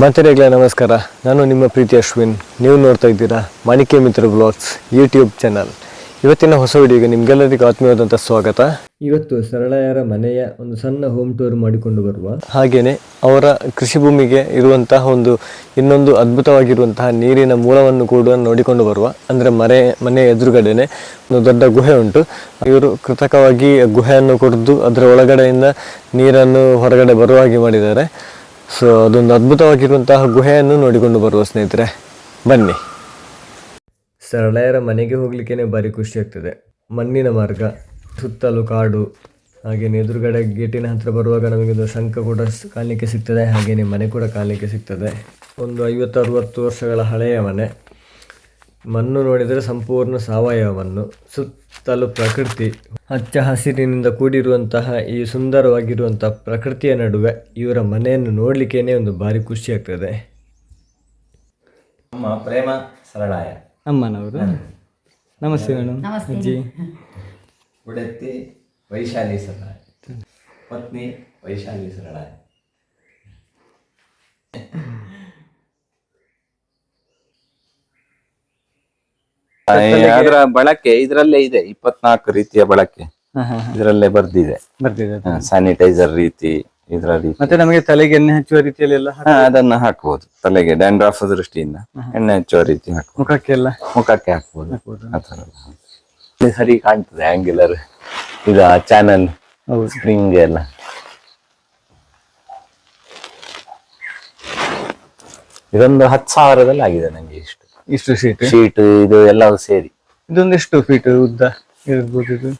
ಮಾತೆರೆಗಳೇ ನಮಸ್ಕಾರ. ನಾನು ನಿಮ್ಮ ಪ್ರೀತಿ ಅಶ್ವಿನ್. ನೀವು ನೋಡ್ತಾ ಇದ್ದೀರಾ Manike Mitra blogs YouTube channel. ಇವತ್ತಿನ ಹೊಸ ವಿಡಿಯೋಗೆ ನಿಮಗೆಲ್ಲರಿಗೂ ಆತ್ಮೀಯವಾದಂಥ ಸ್ವಾಗತ. ಇವತ್ತು ಸರಳಯರ ಮನೆಯ ಒಂದು ಸಣ್ಣ ಹೋಮ್ ಟೂರ್ ಮಾಡಿಕೊಂಡು ಬರುವ ಹಾಗೆಯೇ ಅವರ ಕೃಷಿ ಭೂಮಿಗೆ ಇರುವಂತಹ ಒಂದು ಇನ್ನೊಂದು ಅದ್ಭುತವಾಗಿರುವಂತಹ ನೀರಿನ ಮೂಲವನ್ನು ಕೂಡ ನೋಡಿಕೊಂಡು ಬರುವ ಅಂದರೆ ಮನೆ ಮನೆ ಎದುರುಗಡೆನೆ ಒಂದು ದೊಡ್ಡ ಗುಹೆ ಉಂಟು. ಇವರು ಕೃತಕವಾಗಿ ಗುಹೆಯನ್ನು ಕೊರೆದು ಅದರ ಒಳಗಡೆಯಿಂದ ನೀರನ್ನು ಹೊರಗಡೆ ಬರುವ ಹಾಗೆ ಮಾಡಿದ್ದಾರೆ. ಸೊ, ಅದೊಂದು ಅದ್ಭುತವಾಗಿರುವಂತಹ ಗುಹೆಯನ್ನು ನೋಡಿಕೊಂಡು ಬರುವ ಸ್ನೇಹಿತರೆ, ಬನ್ನಿ. ಸರಳೆಯರ ಮನೆಗೆ ಹೋಗ್ಲಿಕ್ಕೇನೆ ಭಾರಿ ಖುಷಿ ಆಗ್ತದೆ. ಮಣ್ಣಿನ ಮಾರ್ಗ, ಸುತ್ತಲೂ ಕಾಡು ಹಾಗೇನೆ ಎದುರುಗಡೆ ಗೇಟಿನ ಹತ್ರ ಬರುವಾಗ ನಮಗೆ ಒಂದು ಶಂಖ ಕೂಡ ಕಾಣಲಿಕ್ಕೆ ಸಿಗ್ತದೆ ಹಾಗೇನೆ ಮನೆ ಕೂಡ ಕಾಣಲಿಕ್ಕೆ ಸಿಗ್ತದೆ. ಒಂದು ಐವತ್ತು, ಅರುವತ್ತು ವರ್ಷಗಳ ಹಳೆಯ ಮನೆ. ಮಣ್ಣು ನೋಡಿದರೆ ಸಂಪೂರ್ಣ ಸಾವಯವ ಮಣ್ಣು ಸುತ್ತಲೂ ಪ್ರಕೃತಿ ಹಚ್ಚ ಹಸಿರಿನಿಂದ ಕೂಡಿರುವಂತಹ ಈ ಸುಂದರವಾಗಿರುವಂತಹ ಪ್ರಕೃತಿಯ ನಡುವೆ ಇವರ ಮನೆಯನ್ನು ನೋಡಲಿಕ್ಕೇನೆ ಒಂದು ಭಾರಿ ಖುಷಿ ಆಗ್ತದೆ. ನಮ್ಮ ಪ್ರೇಮ ಸರಳಾಯ. ಅಮ್ಮನವರು. ನಮಸ್ತೆ ಮೇಡಮ್. ಅಜ್ಜಿ. ಉಡತ್ತಿ ವೈಶಾಲಿ ಸರಳಾಯ. ಪತ್ನಿ ವೈಶಾಲಿ ಸರಳಾಯ. ಅದರ ಬಳಕೆ ಇದರಲ್ಲೇ ಇದೆ ಇಪ್ಪತ್ನಾಲ್ಕು ರೀತಿಯ ಬಳಕೆ. ಇದರಲ್ಲೇ ಬರ್ದಿದೆ. ಬರ್ತಿದೆ ಸ್ಯಾನಿಟೈಸರ್ ರೀತಿ ಇದರ ರೀತಿ. ಮತ್ತೆ ನಮಗೆ ತಲೆಗೆ ಎಣ್ಣೆ ಹಚ್ಚುವ ರೀತಿಯಲ್ಲಿ ಎಲ್ಲ ಅದನ್ನ ಹಾಕ್ಬೋದು. ತಲೆಗೆ ಡ್ಯಾಂಡ್ರಾಫ್ ದೃಷ್ಟಿಯಿಂದ ಎಣ್ಣೆ ಹಚ್ಚುವ ರೀತಿ ಹಾಕ್ಬೋದು. ಮುಖಕ್ಕೆಲ್ಲ? ಮುಖಕ್ಕೆ ಹಾಕ್ಬೋದು. ಇಲ್ಲಿ ಸರಿ ಕಾಣ್ತದೆ ಆಂಗ್ಯುಲರ್ ಇದು ಚಾನಲ್ ಸ್ಪ್ರಿಂಗ್ ಎಲ್ಲ. ಇದೊಂದು ಹತ್ತು ಸಾವಿರದಲ್ಲಿ ಆಗಿದೆ ನಂಗೆ ಇಷ್ಟು. ಇಷ್ಟು ಶೀಟ್? ಶೀಟ್ ಇದು ಎಲ್ಲವೂ ಸೇರಿ. ಇದೊಂದು ಎಷ್ಟು ಫೀಟ್ ಉದ್ದ ಇರ್ಬೋದು ಇದು?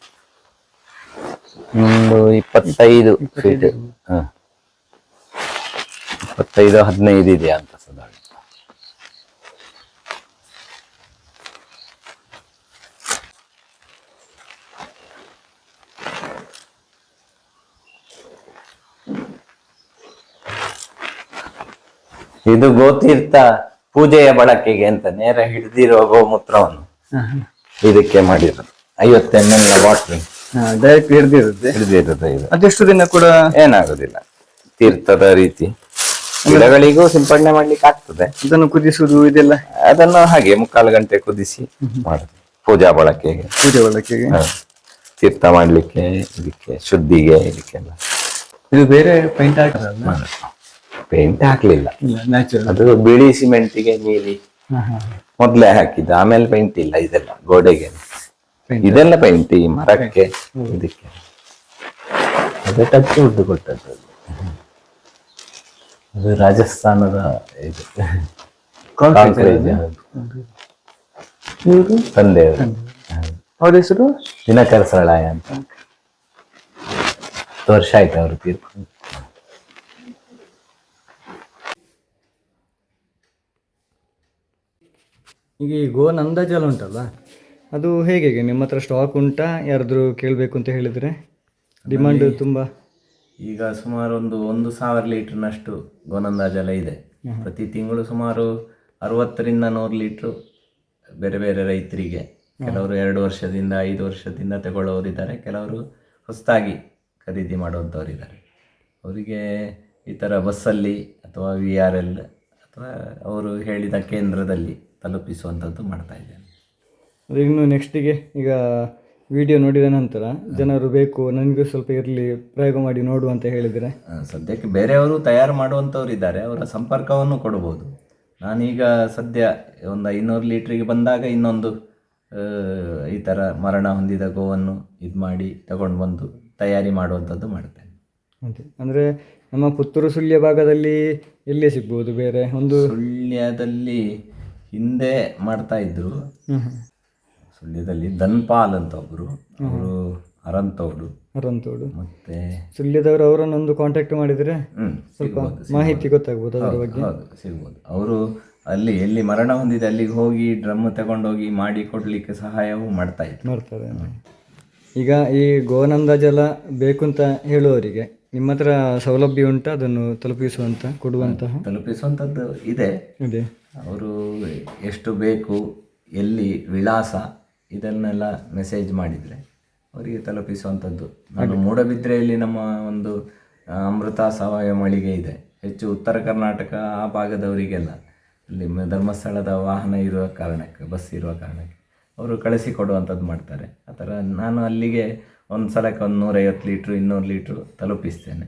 ಒಂದು ಇಪ್ಪತ್ತೈದು ಫೀಟ್ ಇಪ್ಪತ್ತೈದು. ಹದಿನೈದು ಇದೆಯಾ ಅಂತ ಸದಾ ಇದು ಗೋತೀರ್ಥ. ಪೂಜೆಯ ಬಳಕೆಗೆ ಅಂತ ನೇರ ಹಿಡಿದಿರೋ ಗೋಮೂತ್ರವನ್ನು ಇದಕ್ಕೆ ಮಾಡಿರೋದು ಐವತ್ತೆಂಟು ವಾಟರ್ ಡೈರೆಕ್ಟ್ ಹಿಡಿದಿರುತ್ತೆ. ಹಿಡಿದಿರೋದು ಇದು. ಅದೆಷ್ಟು ದಿನ ಕೂಡ ಏನಾಗುದಿಲ್ಲ. ತೀರ್ಥದ ರೀತಿ. ಗಿಡಗಳಿಗೂ ಸಿಂಪಡಣೆ ಮಾಡ್ಲಿಕ್ಕೆ ಆಗ್ತದೆ. ಇದನ್ನು ಕುದಿಸುವುದು ಇದೆಲ್ಲ? ಅದನ್ನು ಹಾಗೆ ಮುಕ್ಕಾಲು ಗಂಟೆ ಕುದಿಸಿ ಮಾಡುದು. ಪೂಜಾ ಬಳಕೆಗೆ. ಪೂಜೆ ಬಳಕೆಗೆ. ತೀರ್ಥ ಮಾಡ್ಲಿಕ್ಕೆ ಇದಕ್ಕೆ ಶುದ್ಧಿಗೆ ಇದಕ್ಕೆಲ್ಲ. ಇದು ಬೇರೆ ಪೈಂಟ್ ಹಾಕಲ್ಲ ಪೇಂಟ್ ಹಾಕ್ಲಿಲ್ಲ. ಅದು ಬಿಳಿ ಸಿಮೆಂಟಿಗೆ ನೀಲಿ ಮೊದ್ಲೇ ಹಾಕಿದ್ದು ಆಮೇಲೆ ಪೇಂಟ್ ಇಲ್ಲ ಇದೆಲ್ಲ ಗೋಡೆಗೆ. ಇದೆಲ್ಲ ಪೇಂಟ್ ಈ ಮರಕ್ಕೆ ಇದಕ್ಕೆ. ಅದೇ ಟಚ್ ಉದ್ದು ಕೊಟ್ಟದ್ದು. ಅದು. ರಾಜಸ್ಥಾನದ ಇದು. ತಂದೆಯವರು ಅವ್ರ ಹೆಸರು? ದಿನಕರ ಸರಳಾಯ ಅಂತ. ವರ್ಷ ಆಯ್ತು ಅವರು ತೀರ್ಕೊಂಡು ಈಗ ಈ ಗೋನ್ ಅಂದಾಜಲ್ಲ ಉಂಟಲ್ಲ ಅದು ಹೇಗೆ ನಿಮ್ಮ ಹತ್ರ ಸ್ಟಾಕ್ ಉಂಟಾ? ಯಾರಾದರೂ ಕೇಳಬೇಕು ಅಂತ ಹೇಳಿದ್ರೆ? ಡಿಮಾಂಡ್ ತುಂಬ. ಈಗ ಸುಮಾರು ಒಂದು ಒಂದು ಸಾವಿರ ಲೀಟ್ರ್ನಷ್ಟು ಗೋನಂದ ಜಲ ಇದೆ. ಪ್ರತಿ ತಿಂಗಳು ಸುಮಾರು ಅರವತ್ತರಿಂದ ನೂರು ಲೀಟ್ರು ಬೇರೆ ಬೇರೆ ರೈತರಿಗೆ. ಕೆಲವರು ಎರಡು ವರ್ಷದಿಂದ ಐದು ವರ್ಷದಿಂದ ತಗೊಳ್ಳೋರಿದ್ದಾರೆ ಕೆಲವರು ಹೊಸದಾಗಿ ಖರೀದಿ ಮಾಡುವಂಥವ್ರಿದ್ದಾರೆ ಅವರಿಗೆ ಈ ಥರ ಬಸ್ಸಲ್ಲಿ ಅಥವಾ ವಿ ಆರ್ ಎಲ್ ಅಥವಾ ಅವರು ಹೇಳಿದ ಕೇಂದ್ರದಲ್ಲಿ ತಲುಪಿಸುವಂಥದ್ದು ಮಾಡ್ತಾ ಇದ್ದೇನೆ. ಅದು ಇನ್ನು ನೆಕ್ಸ್ಟಿಗೆ ಈಗ ವಿಡಿಯೋ ನೋಡಿದ ನಂತರ ಜನರು ಬೇಕು ನನಗೂ ಸ್ವಲ್ಪ ಇರಲಿ ಪ್ರಯೋಗ ಮಾಡಿ ನೋಡು ಅಂತ ಹೇಳಿದರೆ? ಸದ್ಯಕ್ಕೆ ಬೇರೆಯವರು ತಯಾರು ಮಾಡುವಂಥವ್ರು ಇದ್ದಾರೆ ಅವರ ಸಂಪರ್ಕವನ್ನು ಕೊಡ್ಬೋದು ನಾನೀಗ ಸದ್ಯ ಒಂದು ಐನೂರು ಲೀಟ್ರಿಗೆ ಬಂದಾಗ ಇನ್ನೊಂದು ಈ ಥರ ಮರಣ ಹೊಂದಿದ ಗೋವನ್ನು ಇದು ಮಾಡಿ ತಗೊಂಡು ಬಂದು ತಯಾರಿ ಮಾಡುವಂಥದ್ದು ಮಾಡ್ತೇನೆ. ಅಂತೆ ಅಂದರೆ ನಮ್ಮ ಪುತ್ತೂರು ಸುಳ್ಯ ಭಾಗದಲ್ಲಿ ಎಲ್ಲೇ ಸಿಗ್ಬೋದು ಬೇರೆ? ಒಂದು ಸುಳ್ಯದಲ್ಲಿ ಹಿಂದೆ ಮಾಡ್ತಾ ಇದ್ರು. ಸುಳ್ಯದಲ್ಲಿ ಧನ್ಪಾಲ್ ಅಂತ ಒಬ್ಬರು ಅವರು ಅರಂತೋಡು ಅರಂತೋಡು ಮತ್ತೆ ಸುಳ್ಯದವರು ಅವರನ್ನೊಂದು ಕಾಂಟ್ಯಾಕ್ಟ್ ಮಾಡಿದ್ರೆ ಸ್ವಲ್ಪ ಮಾಹಿತಿ ಗೊತ್ತಾಗ್ಬೋದು ಅದರ ಬಗ್ಗೆ. ಸಿಗ್ಬೋದು. ಅವರು ಅಲ್ಲಿ ಎಲ್ಲಿ ಮರಣ ಹೊಂದಿದೆ ಅಲ್ಲಿಗೆ ಹೋಗಿ ಡ್ರಮ್ ತಗೊಂಡೋಗಿ ಮಾಡಿ ಕೊಡ್ಲಿಕ್ಕೆ ಸಹಾಯವೂ ಮಾಡ್ತಾ ಇದ್ರು. ಮಾಡ್ತಾರೆ. ಈಗ ಈ ಗೋನಂದ ಜಲ ಬೇಕು ಅಂತ ಹೇಳುವವರಿಗೆ ನಿಮ್ಮ ಹತ್ರ ಸೌಲಭ್ಯ ಉಂಟು? ಅದನ್ನು ತಲುಪಿಸುವಂತ ಕೊಡುವಂತಹ? ತಲುಪಿಸುವಂತದ್ದು ಇದೆ. ಇದೆ. ಅವರು ಎಷ್ಟು ಬೇಕು ಎಲ್ಲಿ ವಿಳಾಸ ಇದನ್ನೆಲ್ಲ ಮೆಸೇಜ್ ಮಾಡಿದರೆ ಅವರಿಗೆ ತಲುಪಿಸುವಂಥದ್ದು. ನಾನು ಮೂಡಬಿದ್ರೆಯಲ್ಲಿ ನಮ್ಮ ಒಂದು ಅಮೃತ ಸಾವಯವ ಮಳಿಗೆ ಇದೆ. ಹೆಚ್ಚು ಉತ್ತರ ಕರ್ನಾಟಕ ಆ ಭಾಗದವರಿಗೆಲ್ಲ ಅಲ್ಲಿ ಧರ್ಮಸ್ಥಳದ ವಾಹನ ಇರುವ ಕಾರಣಕ್ಕೆ ಬಸ್ ಇರುವ ಕಾರಣಕ್ಕೆ ಅವರು ಕಳಿಸಿ ಕೊಡುವಂಥದ್ದು ಮಾಡ್ತಾರೆ. ಆ ಥರ ನಾನು ಅಲ್ಲಿಗೆ ಒಂದು ಸಲಕ್ಕೆ ಒಂದು ನೂರೈವತ್ತು ಲೀಟ್ರು ಇನ್ನೂರು ಲೀಟ್ರು ತಲುಪಿಸ್ತೇನೆ.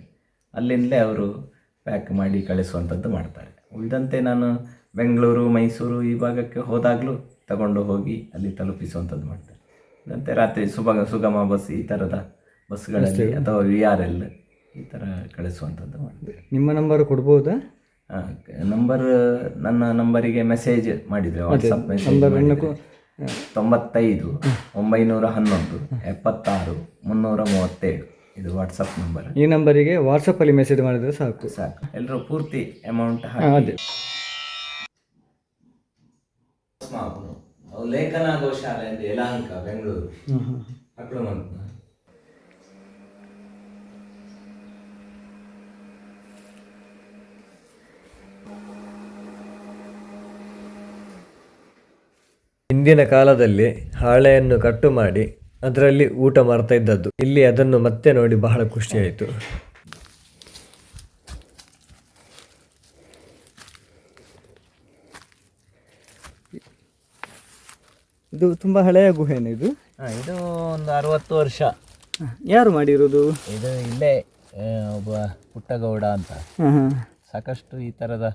ಅಲ್ಲಿಂದಲೇ ಅವರು ಪ್ಯಾಕ್ ಮಾಡಿ ಕಳಿಸುವಂಥದ್ದು ಮಾಡ್ತಾರೆ. ಉಳಿದಂತೆ ನಾನು ಬೆಂಗಳೂರು ಮೈಸೂರು ಈ ಭಾಗಕ್ಕೆ ಹೋದಾಗಲೂ ತಗೊಂಡು ಹೋಗಿ ಅಲ್ಲಿ ತಲುಪಿಸುವಂಥದ್ದು ಮಾಡ್ತಾರೆ. ಮತ್ತೆ ರಾತ್ರಿ ಸುಭಗ ಸುಗಮ ಬಸ್ ಈ ಥರದ ಬಸ್ಗಳಲ್ಲಿ ಅಥವಾ ವಿ ಆರ್ ಎಲ್ ಈ ಥರ ಕಳಿಸುವಂಥದ್ದು ಮಾಡ್ತಾರೆ. ನಿಮ್ಮ ನಂಬರ್ ಕೊಡ್ಬೋದಾ? ನಂಬರ್ ನನ್ನ ನಂಬರಿಗೆ ಮೆಸೇಜ್ ಮಾಡಿದರೆ ವಾಟ್ಸಪ್ ಮೆಸೇಜ್ ತೊಂಬತ್ತೈದು ಒಂಬೈನೂರ ಹನ್ನೊಂದು ಎಪ್ಪತ್ತಾರು ಮುನ್ನೂರ ಮೂವತ್ತೇಳು. ಇದು ವಾಟ್ಸಪ್ ನಂಬರ್ ಈ ನಂಬರಿಗೆ ವಾಟ್ಸಪ್ಪಲ್ಲಿ ಮೆಸೇಜ್ ಮಾಡಿದರೆ ಸಾಕು. ಸಾಕು. ಎಲ್ಲರೂ ಪೂರ್ತಿ ಅಮೌಂಟ್ ಅದೇ ಲೇಖನ ಗೋಶಾಲೆ ಅಂತ ಯಲಹಂಕ ಬೆಂಗಳೂರು. ಮಕ್ಕಳು ಮಂತ್ ಹಿಂದಿನ ಕಾಲದಲ್ಲಿ ಹಾಳೆಯನ್ನು ಕಟ್ಟು ಮಾಡಿ ಅದರಲ್ಲಿ ಊಟ ಮಾಡ್ತಾ ಇದ್ದದ್ದು. ಇಲ್ಲಿ ಅದನ್ನು ಮತ್ತೆ ನೋಡಿ ಬಹಳ ಖುಷಿಯಾಯಿತು. ಇದು ತುಂಬಾ ಹಳೆಯ ಗುಹೆನ ಇದು? ಇದು ಒಂದು ಅರವತ್ತು ವರ್ಷ. ಯಾರು ಮಾಡಿರೋದು? ಇದು ಇಲ್ಲೇ ಆ, ಒಬ್ಬ ಪುಟ್ಟಗೌಡ ಅಂತ. ಹಾಂ ಹಾಂ. ಸಾಕಷ್ಟು ಈ ಥರದ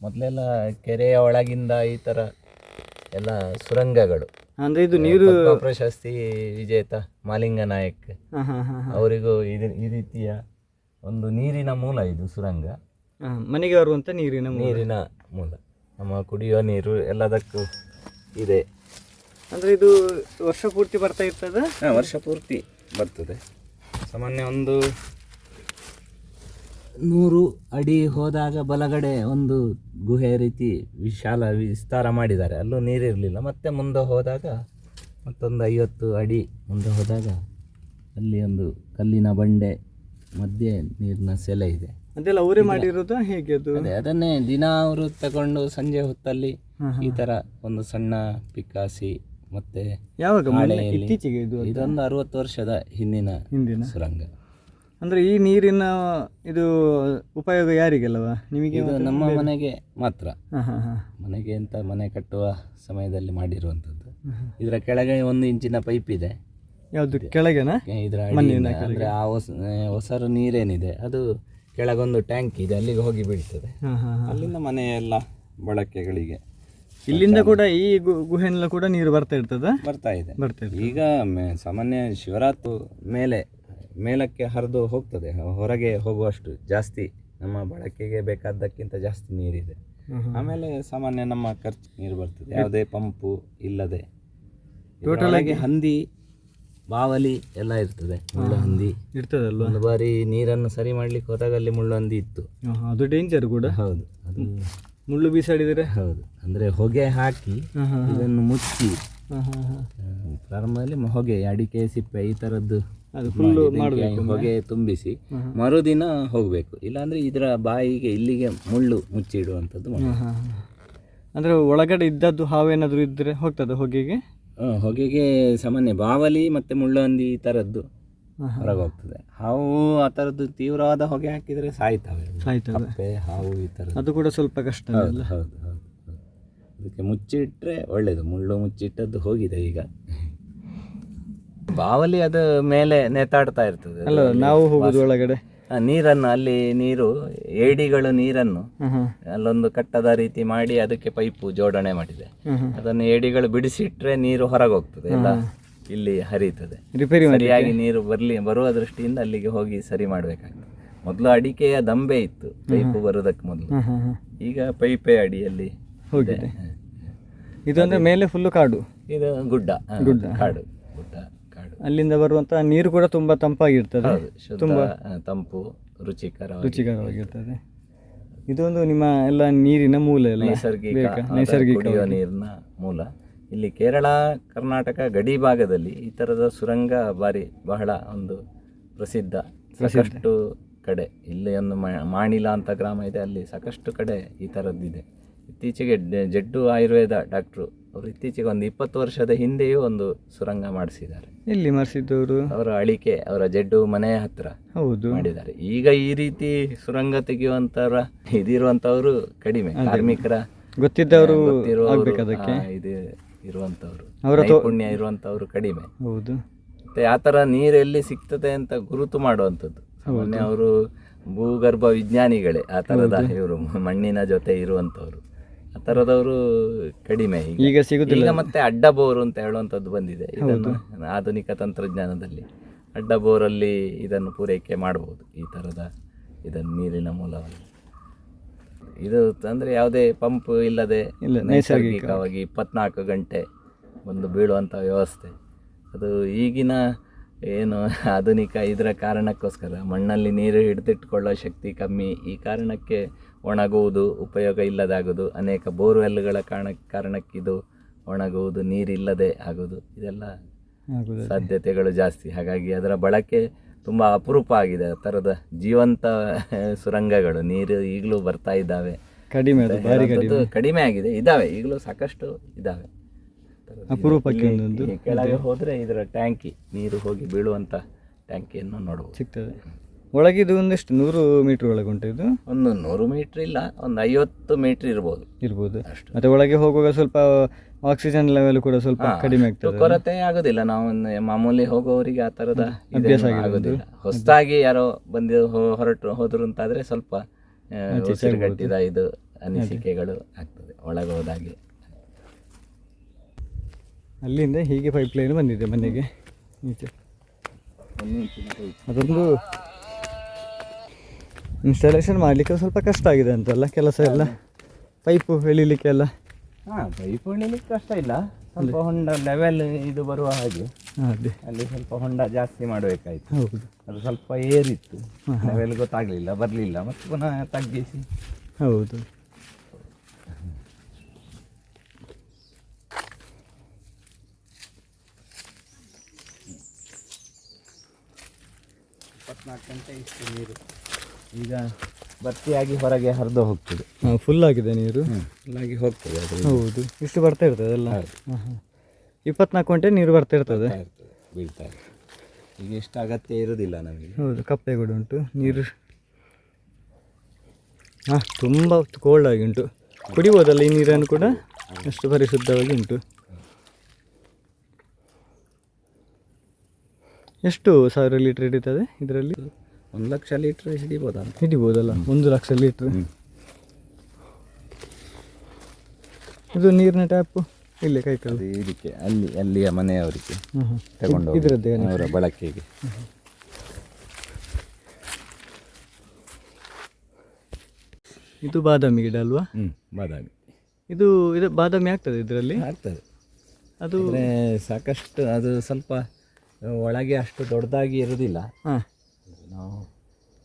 ಮೊದಲೆಲ್ಲ ಕೆರೆಯ ಒಳಗಿಂದ ಈ ಥರ ಎಲ್ಲ ಸುರಂಗಗಳು. ಅಂದ್ರೆ ಇದು ನೀರು ಪದ್ಮ ಪ್ರಶಸ್ತಿ ವಿಜೇತ ಮಾಲಿಂಗ ನಾಯಕ್. ಹಾಂ ಹಾಂ ಹಾಂ ಅವರಿಗೂ ಇದು ಈ ರೀತಿಯ ಒಂದು ನೀರಿನ ಮೂಲ ಇದು ಸುರಂಗ. ಹಾಂ ಮನೆಗೆ ಬರುವಂಥ ನೀರಿನ ಮೂಲ. ನೀರಿನ ಮೂಲ. ನಮ್ಮ ಕುಡಿಯುವ ನೀರು ಎಲ್ಲದಕ್ಕೂ ಇದೆ. ಅಂದರೆ ಇದು ವರ್ಷ ಪೂರ್ತಿ ಬರ್ತಾ ಇರ್ತದ? ವರ್ಷ ಪೂರ್ತಿ ಬರ್ತದೆ. ಸಾಮಾನ್ಯ ಒಂದು ನೂರು ಅಡಿ ಹೋದಾಗ ಬಲಗಡೆ ಒಂದು ಗುಹೆ ರೀತಿ ವಿಶಾಲ ವಿಸ್ತಾರ ಮಾಡಿದ್ದಾರೆ. ಅಲ್ಲೂ ನೀರಿರಲಿಲ್ಲ. ಮತ್ತೆ ಮುಂದೆ ಹೋದಾಗ ಮತ್ತೊಂದು ಐವತ್ತು ಅಡಿ ಮುಂದೆ ಹೋದಾಗ ಅಲ್ಲಿ ಒಂದು ಕಲ್ಲಿನ ಬಂಡೆ ಮಧ್ಯೆ ನೀರಿನ ಸೆಲೆ ಇದೆ. ಅದೆಲ್ಲ ಅವರೇ ಮಾಡಿರೋದು? ಹೇಗೆ ಅದು? ಅದೇ ಅದನ್ನೇ ದಿನ ಅವರು ತಗೊಂಡು ಸಂಜೆ ಹೊತ್ತಲ್ಲಿ ಈ ಥರ ಒಂದು ಸಣ್ಣ ಪಿಕ್ಕಾಸಿ ಮತ್ತೆ ಯಾವಾಗ? ಮನೆ- ಹಾಳೆಯಲ್ಲಿ ಇತ್ತೀಚೆಗೆ ಇದು ಇದೊಂದು ಅರವತ್ತು ವರ್ಷದ ಹಿಂದಿನ ಹಿಂದಿನ? ಸುರಂಗ. ಅಂದ್ರೆ ಈ ನೀರಿನ ಇದು ಉಪಯೋಗ ಯಾರಿಗೆಲ್ಲವ? ನಿಮಗೆ ಇದು ನಮ್ಮ ಮನೆಗೆ ಮಾತ್ರ. ಹಾಂ ಹಾಂ ಹಾಂ. ಮನೆಗೆ ಅಂತ ಮನೆ ಕಟ್ಟುವ ಸಮಯದಲ್ಲಿ ಮಾಡಿರುವಂತದ್ದು ಇದರ ಕೆಳಗೆ ಒಂದು ಇಂಚಿನ ಪೈಪ್ ಇದೆ. ಯಾವುದು? ಕೆಳಗೆನಾ? ಇದರ ಅಂದ್ರೆ ಆ ಹೊಸ ಹೊಸರು ನೀರೇನಿದೆ ಅದು ಕೆಳಗೊಂದು ಟ್ಯಾಂಕ್ ಇದೆ ಅಲ್ಲಿಗೆ ಹೋಗಿ ಬೀಳ್ತದೆ. ಹಾಂ ಹಾಂ ಹಾಂ. ಅಲ್ಲಿಂದ ಮನೆಯೆಲ್ಲ ಬಳಕೆಗಳಿಗೆ. ಇಲ್ಲಿಂದ ಕೂಡ ಈ ಗುಹೆನೆಲ್ಲ ಕೂಡ ನೀರು ಬರ್ತಾ ಇರ್ತದ? ಬರ್ತಾ ಇದೆ. ಬರ್ತಾ ಈಗ ಮೆ- ಸಾಮಾನ್ಯ ಶಿವರಾತ್ರಿ ಮೇಲೆ ಮೇಲಕ್ಕೆ ಹರಿದು ಹೋಗ್ತದೆ. ಹೊರಗೆ ಹೋಗುವಷ್ಟು ಜಾಸ್ತಿ ನಮ್ಮ ಬಳಕೆಗೆ ಬೇಕಾದ್ದಕ್ಕಿಂತ ಜಾಸ್ತಿ ನೀರಿದೆ. ಆಮೇಲೆ ಸಾಮಾನ್ಯ ನಮ್ಮ ಖರ್ಚು ನೀರು ಬರ್ತದೆ. ಯಾವುದೇ ಪಂಪು ಇಲ್ಲದೆ. ಟೋಟಲ್ ಆಗಿ ಹಂದಿ ಬಾವಲಿ ಎಲ್ಲ ಇರ್ತದೆ. ಮುಳ್ಳು ಹಂದಿ. ಇರ್ತದಲ್ವಾ? ಒಂದು ಬಾರಿ ನೀರನ್ನು ಸರಿ ಮಾಡ್ಲಿಕ್ಕೆ ಹೋದಾಗ ಅಲ್ಲಿ ಮುಳ್ಳು ಹಂದಿ ಇತ್ತು. ಅದು ಡೇಂಜರ್ ಕೂಡ. ಹೌದು. ಅದು ಮುಳ್ಳು ಬೀಸಾಡಿದರೆ? ಹೌದು. ಅಂದ್ರೆ ಹೊಗೆ ಹಾಕಿ ಇದನ್ನು ಮುಚ್ಚಿ. ಪ್ರಾರಂಭದಲ್ಲಿ ಹೊಗೆ ಅಡಿಕೆ ಸಿಪ್ಪೆ ಈ ಥರದ್ದು ಹೊಗೆ ತುಂಬಿಸಿ ಮರುದಿನ ಹೋಗಬೇಕು. ಇಲ್ಲಾಂದರೆ ಇದರ ಬಾಯಿಗೆ ಇಲ್ಲಿಗೆ ಮುಳ್ಳು ಮುಚ್ಚಿಡುವಂಥದ್ದು ಅಂದರೆ ಒಳಗಡೆ ಇದ್ದದ್ದು ಹಾವೇನಾದರೂ ಇದ್ದರೆ ಹೋಗ್ತದೆ ಹೊಗೆಗೆ? ಹೊಗೆಗೆ ಸಾಮಾನ್ಯ ಬಾವಲಿ ಮತ್ತೆ ಮುಳ್ಳು ಹಂದಿ ಈ ಥರದ್ದು ಹಾಂ ಹಾಂ ಹೊರಗೆ ಹೋಗ್ತದೆ ಹಾವು ಆ ಥರದ್ದು ತೀವ್ರವಾದ ಹೊಗೆ ಹಾಕಿದರೆ ಸಾಯ್ತವೆ. ಸಾಯ್ತವೆ. ಹಾವು ಈ ಥರ ಅದು ಕೂಡ ಸ್ವಲ್ಪ ಕಷ್ಟ ಹೌದು ಹೌದು ಹೌದು ಹೌದು. ಅದಕ್ಕೆ ಮುಚ್ಚಿಟ್ರೆ ಒಳ್ಳೇದು. ಮುಳ್ಳು ಮುಚ್ಚಿಟ್ಟದ್ದು ಹೋಗಿದೆ ಈಗ. ಬಾವಲಿ ಅದು ಮೇಲೆ ನೇತಾಡ್ತಾ ಇರ್ತದೆ. ಅಲ್ಲ ನಾವು ಹೋಗೋದು ಒಳಗಡೆ. ನೀರನ್ನು ಅಲ್ಲಿ ನೀರು ಏಡಿಗಳು ನೀರನ್ನು ಅಲ್ಲೊಂದು ಕಟ್ಟದ ರೀತಿ ಮಾಡಿ ಅದಕ್ಕೆ ಪೈಪು ಜೋಡಣೆ ಮಾಡಿದೆ. ಅದನ್ನು ಏಡಿಗಳು ಬಿಡಿಸಿಟ್ರೆ ನೀರು ಹೊರಗೋಗ್ತದೆ ಎಲ್ಲ ಇಲ್ಲಿ ಹರಿಯುತ್ತದೆ. ರಿಪೇರಿ ಸರಿಯಾಗಿ ನೀರು ಬರಲಿ ಬರುವ ದೃಷ್ಟಿಯಿಂದ ಅಲ್ಲಿಗೆ ಹೋಗಿ ಸರಿ ಮಾಡಬೇಕಾಗ್ತದೆ. ಮೊದಲು ಅಡಿಕೆಯ ದಂಬೆ ಇತ್ತು ಪೈಪ್ ಬರೋದಕ್ಕೆ ಮೊದಲು. ಈಗ ಪೈಪೇ ಅಡಿಯಲ್ಲಿ ಹೋಗಿದೆ. ಇದೊಂದು ಮೇಲೆ ಫುಲ್ಲು ಕಾಡು. ಇದು ಗುಡ್ಡ. ಗುಡ್ಡ. ಕಾಡು ಗುಡ್ಡ ಕಾಡು. ಅಲ್ಲಿಂದ ಬರುವಂತಹ ನೀರು ಕೂಡ ತುಂಬಾ ತಂಪಾಗಿರ್ತದೆ. ತುಂಬಾ ತಂಪು ರುಚಿಕರ ರುಚಿಕರವಾಗಿರ್ತದೆ. ಇದೊಂದು ನಿಮ್ಮ ಎಲ್ಲ ನೀರಿನ ಮೂಲ ಎಲ್ಲ ನೈಸರ್ಗಿಕ ನೈಸರ್ಗಿಕ ನೀರಿನ ಮೂಲ. ಇಲ್ಲಿ ಕೇರಳ ಕರ್ನಾಟಕ ಗಡಿ ಭಾಗದಲ್ಲಿ ಈ ಥರದ ಸುರಂಗ ಬಾರಿ ಬಹಳ ಒಂದು ಪ್ರಸಿದ್ಧ. ಸಾಕಷ್ಟು ಕಡೆ ಇಲ್ಲಿ ಒಂದು ಮಾಣಿಲ ಅಂತ ಗ್ರಾಮ ಇದೆ ಅಲ್ಲಿ ಸಾಕಷ್ಟು ಕಡೆ ಈ ಥರದ್ದಿದೆ ಇತ್ತೀಚೆಗೆ ಜಡ್ಡು ಆಯುರ್ವೇದ ಡಾಕ್ಟ್ರು ಅವರು ಇತ್ತೀಚೆಗೆ ಒಂದು ಇಪ್ಪತ್ತು ವರ್ಷದ ಹಿಂದೆಯೂ ಒಂದು ಸುರಂಗ ಮಾಡಿಸಿದ್ದಾರೆ. ಇಲ್ಲಿ ಮಾಡಿಸಿದ್ದವರು ಅವರ? ಅಳಿಕೆ ಅವರ ಜಡ್ಡು ಮನೆಯ ಹತ್ರ ಹೌದು. ಮಾಡಿದ್ದಾರೆ. ಈಗ ಈ ರೀತಿ ಸುರಂಗ ತೆಗೆಯುವಂತವರ ಇದಿರುವಂತವರು ಕಡಿಮೆ ಕಾರ್ಮಿಕರ ಗೊತ್ತಿದ್ದವರು ಇದು ಇರುವಂತವ್ರು ಪುಣ್ಯ ಇರುವಂತವ್ರು ಕಡಿಮೆ. ಹೌದು. ಮತ್ತೆ ಆ ಥರ ನೀರೆಲ್ಲಿ ಎಲ್ಲಿ ಸಿಗ್ತದೆ ಅಂತ ಗುರುತು ಮಾಡುವಂಥದ್ದು. ಮೊನ್ನೆ ಅವರು ಭೂಗರ್ಭ ವಿಜ್ಞಾನಿಗಳೇ ಆ ತರದ ಇವರು ಮಣ್ಣಿನ ಜೊತೆ ಇರುವಂತವ್ರು ಆ ಥರದವರು ಕಡಿಮೆ ಈಗ. ಸಿಗುತ್ತಿಲ್ಲ ಸಿಗುದಿಲ್ಲ. ಈಗ ಮತ್ತೆ ಅಡ್ಡ ಬೋರ್ ಅಂತ ಹೇಳುವಂಥದ್ದು ಬಂದಿದೆ. ಇದನ್ನು ಆಧುನಿಕ ತಂತ್ರಜ್ಞಾನದಲ್ಲಿ ಅಡ್ಡ ಬೋರಲ್ಲಿ ಇದನ್ನು ಪೂರೈಕೆ ಮಾಡಬಹುದು ಈ ತರದ ಇದನ್ನು ನೀರಿನ ಮೂಲವನ್ನು ಇದು ಅಂದರೆ ಯಾವುದೇ ಪಂಪ್ ಇಲ್ಲದೆ ಇಲ್ಲ, ನೈಸರ್ಗಿಕವಾಗಿ ಇಪ್ಪತ್ನಾಲ್ಕು ಗಂಟೆ ಒಂದು ಬೀಳುವಂಥ ವ್ಯವಸ್ಥೆ. ಅದು ಈಗಿನ ಏನು ಆಧುನಿಕ ಇದರ ಕಾರಣಕ್ಕೋಸ್ಕರ ಮಣ್ಣಲ್ಲಿ ನೀರು ಹಿಡಿದಿಟ್ಕೊಳ್ಳೋ ಶಕ್ತಿ ಕಮ್ಮಿ. ಈ ಕಾರಣಕ್ಕೆ ಒಣಗುವುದು ಉಪಯೋಗ ಇಲ್ಲದಾಗುವುದು. ಅನೇಕ ಬೋರ್ವೆಲ್ಗಳ ಕಾರಣ ಕಾರಣಕ್ಕಿದು ಒಣಗುವುದು ನೀರಿಲ್ಲದೆ ಆಗುವುದು. ಇದೆಲ್ಲ ಸಾಧ್ಯತೆಗಳು ಜಾಸ್ತಿ. ಹಾಗಾಗಿ ಅದರ ಬಳಕೆ ತುಂಬ ಅಪರೂಪ ಆಗಿದೆ ಆ ಥರದ ಜೀವಂತ ಸುರಂಗಗಳು. ನೀರು ಈಗಲೂ ಬರ್ತಾ ಇದ್ದಾವೆ. ಕಡಿಮೆ ಅದು ಭಾರಿ ಕಡಿಮೆ. ಕಡಿಮೆ ಆಗಿದೆ. ಇದಾವೆ ಈಗಲೂ ಸಾಕಷ್ಟು ಇದಾವೆ ಅಪರೂಪಕ್ಕೆ ಒಂದೊಂದು. ಈ ಕೆಳಗೆ ಹೋದರೆ ಇದರ ಟ್ಯಾಂಕಿ ನೀರು ಹೋಗಿ ಬೀಳುವಂಥ ಟ್ಯಾಂಕಿಯನ್ನು ನೋಡಬಹುದು ಸಿಗ್ತದೆ. ಒಳಗಿದು ಒಂದಿಷ್ಟು ಒಂದೆಷ್ಟು ನೂರು ಮೀಟರ್ ಒಳಗೆ ಉಂಟು ಇದು? ಒಂದು ನೂರು ಮೀಟರ್ ಇಲ್ಲ ಒಂದು ಐವತ್ತು ಮೀಟರ್ ಇರ್ಬೋದು. ಇರ್ಬೋದು. ಅಷ್ಟು. ಮತ್ತೆ ಒಳಗೆ ಹೋಗುವಾಗ ಸ್ವಲ್ಪ ಆಕ್ಸಿಜನ್ ಲೆವೆಲ್ ಕೂಡ ಸ್ವಲ್ಪ ಕಡಿಮೆ ಆಗ್ತದೆ. ಕೊರತೆ ಆಗೋದಿಲ್ಲ. ನಾವು ಮಾಮೂಲಿ ಹೋಗುವವರಿಗೆ ಆ ತರದ ಅಭ್ಯಾಸ ಆಗೋದಿಲ್ಲ. ಹೊಸದಾಗಿ ಯಾರೋ ಬಂದು ಹೊರಟು ಹೋದ್ರು ಅಂತಾದ್ರೆ ಸ್ವಲ್ಪ ಉಸಿರುಗಟ್ಟಿದ ಇದು ಅನಿಸಿಕೆಗಳು ಆಗ್ತದೆ ಒಳಗೆ ಹೋದಾಗೆ ಅಲ್ಲಿಂದ ಹೀಗೆ ಪೈಪ್ ಲೈನ್ ಬಂದಿದೆ ಮನೆಗೆ. ಈಚೆ. ಅದೊಂದು ಇನ್ಸ್ಟಾಲೇಷನ್ ಮಾಡಲಿಕ್ಕೆ ಸ್ವಲ್ಪ ಕಷ್ಟ ಆಗಿದೆ ಅಂತಲ್ಲ ಕೆಲಸ ಎಲ್ಲ. ಪೈಪು ಎಳಿಲಿಕ್ಕೆ ಎಲ್ಲ ಹಾ ಪೈಪ್ ಹೊಡಿಲಿಕ್ಕೆ ಕಷ್ಟ ಇಲ್ಲ. ಸ್ವಲ್ಪ ಹೊಂಡ ಲೆವೆಲ್ ಇದು ಬರುವ ಹಾಗೆ. ಅದೇ. ಅಲ್ಲಿ ಸ್ವಲ್ಪ ಹೊಂಡ ಜಾಸ್ತಿ ಮಾಡಬೇಕಾಯ್ತು. ಹೌದು. ಅದು ಸ್ವಲ್ಪ ಏರಿತ್ತು. ಲೆವೆಲ್ ಗೊತ್ತಾಗ್ಲಿಲ್ಲ ಬರಲಿಲ್ಲ ಮತ್ತೆ ಪುನಃ ತಗ್ಗಿಸಿ. ಹೌದು. ಇಪ್ಪತ್ನಾಲ್ಕು ಗಂಟೆ ಇಷ್ಟು ನೀರು. ಈಗ ಭರ್ತಿಯಾಗಿ ಹೊರಗೆ ಹರಿದು ಹೋಗ್ತದೆ. ಹಾಂ ಫುಲ್ ಆಗಿದೆ ನೀರು. ಫುಲ್ಲಾಗಿ ಹೋಗ್ತದೆ ಅದು ಹೌದು. ಇಷ್ಟು ಬರ್ತಾ ಇರ್ತದೆ ಎಲ್ಲ ಇಪ್ಪತ್ನಾಲ್ಕು ಗಂಟೆ ನೀರು ಬರ್ತಾ ಇರ್ತದೆ. ಬೀಳ್ತಾರೆ ಇರ್ತದೆ, ಈಗ ಎಷ್ಟು ಅಗತ್ಯ ಇರುವುದಿಲ್ಲ ನಮಗೆ. ಹೌದು ಕಪ್ಪೆ ಕೂಡ ಉಂಟು. ನೀರು ಹಾಂ ತುಂಬ ಕೋಲ್ಡ್ ಆಗಿ ಉಂಟು. ಕುಡಿಬೋದಲ್ಲ ಈ ನೀರನ್ನು ಕೂಡ? ಅಷ್ಟು ಪರಿಶುದ್ಧವಾಗಿ ಉಂಟು. ಎಷ್ಟು ಸಾವಿರ ಲೀಟ್ರ್ ಹಿಡಿತದೆ ಇದರಲ್ಲಿ? ಒಂದು ಲಕ್ಷ ಲೀಟ್ರ್ ಹಿಡಿಬೋದಾ ಅಂತ? ಹಿಡಿಬೋದಲ್ಲ ಒಂದು ಲಕ್ಷ ಲೀಟ್ರ್. ಇದು ನೀರಿನ ಟ್ಯಾಪ್ ಇಲ್ಲಿ ಕೈ ಅದು ಇದಕ್ಕೆ ಅಲ್ಲಿ ಅಲ್ಲಿಯ ಮನೆಯವರಿಗೆ ತಗೊಂಡು ಇದರದ್ದೇ ಅವರ ಬಳಕೆಗೆ. ಇದು ಬಾದಾಮಿ ಗಿಡ ಅಲ್ವಾ? ಬಾದಾಮಿ. ಇದು ಇದು ಬಾದಾಮಿ ಆಗ್ತದೆ ಇದರಲ್ಲಿ? ಆಗ್ತದೆ. ಅದು ಸಾಕಷ್ಟು ಅದು ಸ್ವಲ್ಪ ಒಳಗೆ ಅಷ್ಟು ದೊಡ್ಡದಾಗಿ ಇರೋದಿಲ್ಲ. ನಾವು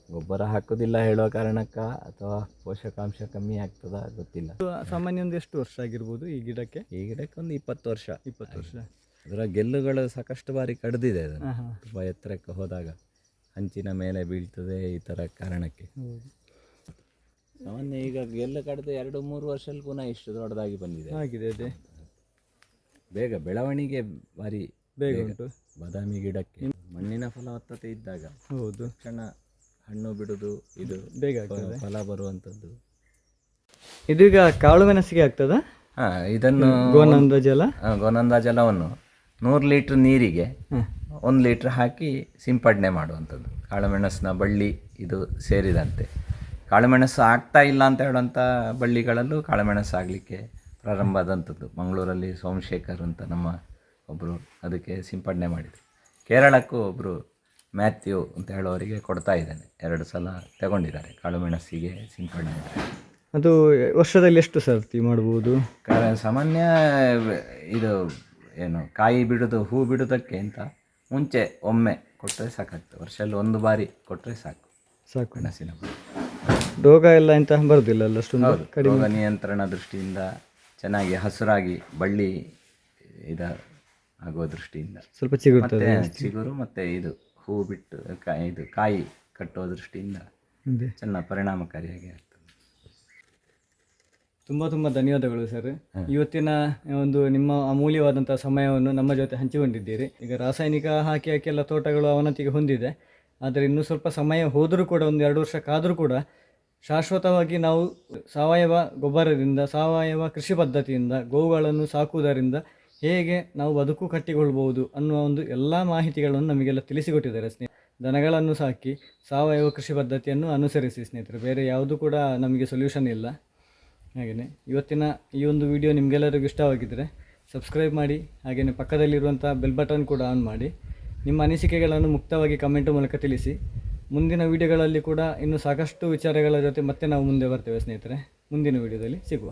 ಗೊಬ್ಬರ ಹಾಕೋದಿಲ್ಲ ಹೇಳೋ ಕಾರಣಕ್ಕ ಅಥವಾ ಪೋಷಕಾಂಶ ಕಮ್ಮಿ ಆಗ್ತದ ಗೊತ್ತಿಲ್ಲ. ಸಾಮಾನ್ಯ ಒಂದು ಎಷ್ಟು ವರ್ಷ ಆಗಿರ್ಬೋದು ಈ ಗಿಡಕ್ಕೆ? ಈ ಗಿಡಕ್ಕೆ ಒಂದು ಇಪ್ಪತ್ತು ವರ್ಷ ಇಪ್ಪತ್ತು ವರ್ಷ. ಅದರ ಗೆಲ್ಲುಗಳು ಸಾಕಷ್ಟು ಬಾರಿ ಕಡ್ದಿದೆ ಅದನ್ನು. ತುಂಬ ಎತ್ತರಕ್ಕೆ ಹೋದಾಗ ಹಂಚಿನ ಮೇಲೆ ಬೀಳ್ತದೆ ಈ ಥರ ಕಾರಣಕ್ಕೆ. ಸಾಮಾನ್ಯ ಈಗ ಗೆಲ್ಲು ಕಡ್ದು ಎರಡು ಮೂರು ವರ್ಷದಲ್ಲಿ ಪುನಃ ಇಷ್ಟು ದೊಡ್ಡದಾಗಿ ಬಂದಿದೆ. ಆಗಿದೆ ಅದೇ. ಬೇಗ ಬೆಳವಣಿಗೆ ಭಾರಿ ಬೇಗ ಉಂಟು. ಬಾದಾಮಿ ಗಿಡಕ್ಕೆ ಮಣ್ಣಿನ ಫಲವತ್ತತೆ ಇದ್ದಾಗ ಹೌದು. ಕ್ಷಣ ಹಣ್ಣು ಬಿಡುದು ಇದು ಬೇಗ ಆಗ್ತದೆ. ಫಲ ಬರುವಂತದ್ದು. ಇದೀಗ ಕಾಳು ಮೆಣಸಿಗೆ ಆಗ್ತದ? ಹಾ ಇದನ್ನು ಗೋನಂದ ಜಲ. ಆ, ಗೋನಂದ ಜಲವನ್ನು ನೂರು ಲೀಟ್ರ್ ನೀರಿಗೆ ಒಂದು ಲೀಟ್ರ್ ಹಾಕಿ ಸಿಂಪಡಣೆ ಮಾಡುವಂಥದ್ದು. ಕಾಳುಮೆಣಸಿನ ಬಳ್ಳಿ ಇದು ಸೇರಿದಂತೆ. ಕಾಳುಮೆಣಸು ಆಗ್ತಾ ಇಲ್ಲ ಅಂತ ಹೇಳುವಂಥ ಬಳ್ಳಿಗಳಲ್ಲೂ ಕಾಳುಮೆಣಸು ಆಗಲಿಕ್ಕೆ ಪ್ರಾರಂಭ ಆದಂಥದ್ದು ಮಂಗಳೂರಲ್ಲಿ ಸೋಮಶೇಖರ್ ಅಂತ ನಮ್ಮ ಒಬ್ಬರು ಅದಕ್ಕೆ ಸಿಂಪಡಣೆ ಮಾಡಿದರು. ಕೇರಳಕ್ಕೂ ಒಬ್ಬರು ಮ್ಯಾಥ್ಯೂ ಅಂತ ಹೇಳೋರಿಗೆ ಕೊಡ್ತಾ ಇದ್ದಾನೆ. ಎರಡು ಸಲ ತಗೊಂಡಿದ್ದಾರೆ. ಕಾಳುಮೆಣಸಿಗೆ ಸಿಂಪಡಣೆ ಅದು ವರ್ಷದಲ್ಲಿ ಎಷ್ಟು ಸರ್ತಿ ಮಾಡ್ಬೋದು? ಸಾಮಾನ್ಯ ಇದು ಏನು ಕಾಯಿ ಬಿಡೋದು ಹೂ ಬಿಡೋದಕ್ಕೆ ಅಂತ ಮುಂಚೆ ಒಮ್ಮೆ ಕೊಟ್ಟರೆ ಸಾಕಾಗ್ತದೆ. ವರ್ಷದಲ್ಲಿ ಒಂದು ಬಾರಿ ಕೊಟ್ಟರೆ ಸಾಕು. ಸಾಕು. ಮೆಣಸಿನ ರೋಗ ಎಲ್ಲ ಎಂತ ಬರೋದಿಲ್ಲ ಅಲ್ಲ ಅಷ್ಟು ರೋಗ ನಿಯಂತ್ರಣ ದೃಷ್ಟಿಯಿಂದ ಚೆನ್ನಾಗಿ ಹಸುರಾಗಿ ಬಳ್ಳಿ ಇದ ಆಗುವ ದೃಷ್ಟಿಯಿಂದ. ಸ್ವಲ್ಪ ಚಿಗುರ್ತದೆ ಮತ್ತೆ ಚಿಗುರು ಮತ್ತೆ ಇದು ಹೂ ಬಿಟ್ಟು ಕಾಯಿ ಇದು ಕಾಯಿ ಕಟ್ಟೋ ದೃಷ್ಟಿಯಿಂದ ಚೆನ್ನಾಗಿ ಪರಿಣಾಮಕಾರಿಯಾಗಿ ಆಗ್ತದೆ. ತುಂಬ ತುಂಬ ಧನ್ಯವಾದಗಳು ಸರ್. ಇವತ್ತಿನ ಒಂದು ನಿಮ್ಮ ಅಮೂಲ್ಯವಾದಂಥ ಸಮಯವನ್ನು ನಮ್ಮ ಜೊತೆ ಹಂಚಿಕೊಂಡಿದ್ದೀರಿ. ಈಗ ರಾಸಾಯನಿಕ ಹಾಕಿ ಹಾಕಿ ಎಲ್ಲ ತೋಟಗಳು ಅವನತಿಗೆ ಹೊಂದಿದೆ. ಆದರೆ ಇನ್ನೂ ಸ್ವಲ್ಪ ಸಮಯ ಹೋದರೂ ಕೂಡ ಒಂದು ಎರಡು ವರ್ಷ ಕಾದರೂ ಕೂಡ ಶಾಶ್ವತವಾಗಿ ನಾವು ಸಾವಯವ ಗೊಬ್ಬರದಿಂದ ಸಾವಯವ ಕೃಷಿ ಪದ್ಧತಿಯಿಂದ ಗೋವುಗಳನ್ನು ಸಾಕುವುದರಿಂದ ಹೇಗೆ ನಾವು ಬದುಕು ಕಟ್ಟಿಕೊಳ್ಬೋದು ಅನ್ನುವ ಒಂದು ಎಲ್ಲ ಮಾಹಿತಿಗಳನ್ನು ನಮಗೆಲ್ಲ ತಿಳಿಸಿಕೊಟ್ಟಿದ್ದಾರೆ ಸ್ನೇಹಿತರೆ. ದನಗಳನ್ನು ಸಾಕಿ ಸಾವಯವ ಕೃಷಿ ಪದ್ಧತಿಯನ್ನು ಅನುಸರಿಸಿ ಸ್ನೇಹಿತರೆ. ಬೇರೆ ಯಾವುದು ಕೂಡ ನಮಗೆ ಸೊಲ್ಯೂಷನ್ ಇಲ್ಲ. ಹಾಗೆಯೇ ಇವತ್ತಿನ ಈ ಒಂದು ವಿಡಿಯೋ ನಿಮಗೆಲ್ಲರಿಗೂ ಇಷ್ಟವಾಗಿದ್ದರೆ ಸಬ್ಸ್ಕ್ರೈಬ್ ಮಾಡಿ, ಹಾಗೆಯೇ ಪಕ್ಕದಲ್ಲಿರುವಂಥ ಬೆಲ್ ಬಟನ್ ಕೂಡ ಆನ್ ಮಾಡಿ, ನಿಮ್ಮ ಅನಿಸಿಕೆಗಳನ್ನು ಮುಕ್ತವಾಗಿ ಕಮೆಂಟ್ ಮೂಲಕ ತಿಳಿಸಿ. ಮುಂದಿನ ವಿಡಿಯೋಗಳಲ್ಲಿ ಕೂಡ ಇನ್ನೂ ಸಾಕಷ್ಟು ವಿಚಾರಗಳ ಜೊತೆ ಮತ್ತೆ ನಾವು ಮುಂದೆ ಬರ್ತೇವೆ ಸ್ನೇಹಿತರೆ. ಮುಂದಿನ ವಿಡಿಯೋದಲ್ಲಿ ಸಿಗುವ.